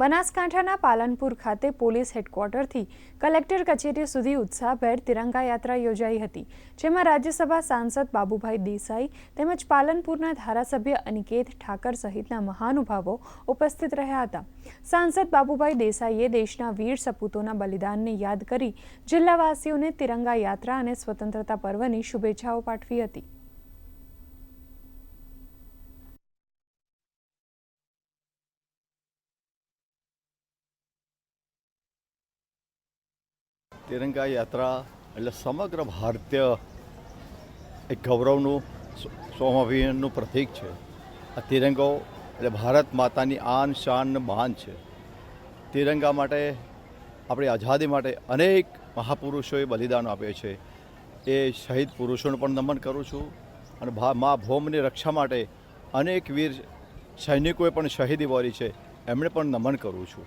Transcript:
બનાસકાંઠાના પાલનપુર ખાતે police હેડક્વાર્ટરથી collector કચેરી સુધી ઉત્સાહભેર તિરંગા યાત્રા યોજાઈ હતી, જેમાં રાજ્યસભા સાંસદ બાબુભાઈ દેસાઈ તેમજ પાલનપુરના ધારાસભ્ય અનિકેત ઠાકર સહિતના મહાનુભાવો ઉપસ્થિત રહ્યા હતા. સાંસદ બાબુભાઈ દેસાઈએ દેશના વીર સપૂતોના બલિદાનને યાદ કરી જિલ્લાવાસીઓને તિરંગા યાત્રા અને સ્વતંત્રતા પર્વની શુભેચ્છાઓ પાઠવી હતી. તિરંગા યાત્રા એટલે સમગ્ર ભારતીય એક ગૌરવનું સ્વ- સ્વાભિમાનનું પ્રતીક છે. આ તિરંગો એટલે ભારત માતાની આન, શાન, માન છે. તિરંગા માટે આપણી આઝાદી માટે અનેક મહાપુરુષોએ બલિદાન આપ્યું છે. એ શહીદ પુરુષોને પણ નમન કરું છું અને મા ભૌમની રક્ષા માટે અનેક વીર સૈનિકોએ પણ શહીદી વારી છે. એમણે પણ નમન કરું છું.